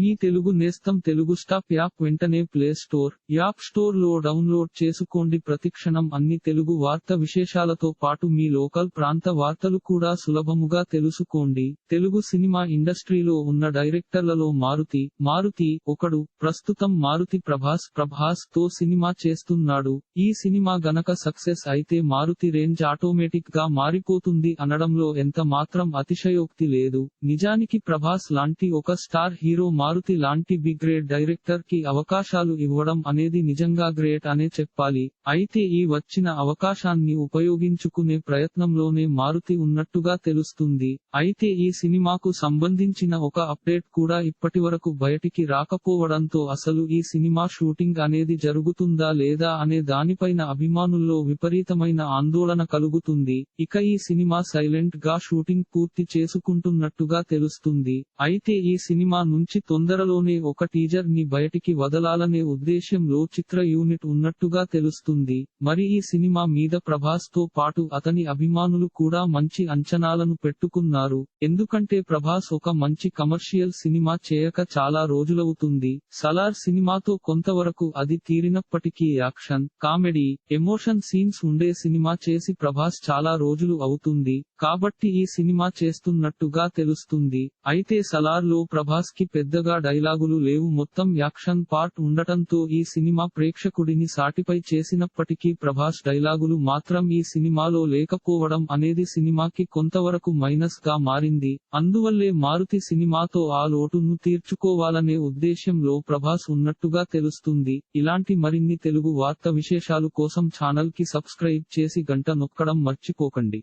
మీ తెలుగు నేస్తం Telugu stop app వెంటనే play store app స్టోర్లో డౌన్లోడ్ చేసుకోండి. ప్రతిక్షణం అన్ని తెలుగు వార్త విశేషాలతో పాటు మీ లోకల్ ప్రాంత వార్తలు కూడా సులభముగా తెలుసుకోండి. తెలుగు సినిమా ఇండస్ట్రీలో ఉన్న డైరెక్టర్లలో మారుతి మారుతి ఒకడు ప్రస్తుతం మారుతి ప్రభాస్ ప్రభాస్తో సినిమా చేస్తున్నాడు. ఈ సినిమా గనక సక్సెస్ అయితే మారుతి రేంజ్ ఆటోమేటిక్గా మారిపోతుంది అనడంలో ఎంత మాత్రం అతిశయోక్తి లేదు. నిజానికి ప్రభాస్ లాంటి ఒక స్టార్ హీరో మారుతి లాంటి బి గ్రేడ్ డైరెక్టర్కి అవకాశాలు ఇవ్వడం అనేది నిజంగా గ్రేట్ అనే చెప్పాలి. అయితే ఈ వచ్చిన అవకాశాన్ని ఉపయోగించుకునే ప్రయత్నంలోనే మారుతి ఉన్నట్టుగా తెలుస్తుంది. అయితే ఈ సినిమాకు సంబంధించిన ఒక అప్డేట్ కూడా ఇప్పటివరకు బయటికి రాకపోవడంతో అసలు ఈ సినిమా షూటింగ్ అనేది జరుగుతుందా లేదా అనే దానిపైన అభిమానుల్లో విపరీతమైన ఆందోళన కలుగుతుంది. ఇక ఈ సినిమా సైలెంట్గా షూటింగ్ పూర్తి చేసుకుంటున్నట్టుగా తెలుస్తుంది. అయితే ఈ సినిమా నుంచి తొందరలోనే ఒక టీజర్ని బయటికి వదలాలనే ఉద్దేశ్యంలో చిత్ర యూనిట్ ఉన్నట్టుగా తెలుస్తుంది. మరి ఈ సినిమా మీద ప్రభాస్తో పాటు అతని అభిమానులు కూడా మంచి అంచనాలను పెట్టుకున్నారు. ఎందుకంటే ప్రభాస్ ఒక మంచి కమర్షియల్ సినిమా చేయక చాలా రోజులవుతుంది. సలార్ సినిమాతో కొంతవరకు అది తీరినప్పటికీ యాక్షన్ కామెడీ ఎమోషన్ సీన్స్ ఉండే సినిమా చేసి ప్రభాస్ చాలా రోజులు అవుతుంది. కాబట్టి ఈ సినిమా చేస్తున్నట్టుగా తెలుస్తుంది. అయితే సలార్లో ప్రభాస్కి పెద్ద పెద్దగా డైలాగులు లేవు. మొత్తం యాక్షన్ పార్ట్ ఉండటంతో ఈ సినిమా ప్రేక్షకుడిని సాటిపై చేసినప్పటికీ ప్రభాస్ డైలాగులు మాత్రం ఈ సినిమాలో లేకపోవడం అనేది సినిమాకి కొంతవరకు మైనస్గా మారింది. అందువల్లే మారుతి సినిమాతో ఆ లోటును తీర్చుకోవాలనే ఉద్దేశ్యంలో ప్రభాస్ ఉన్నట్టుగా తెలుస్తుంది. ఇలాంటి మరిన్ని తెలుగు వార్త విశేషాలు కోసం ఛానల్కి సబ్స్క్రైబ్ చేసి గంట నొక్కడం మర్చిపోకండి.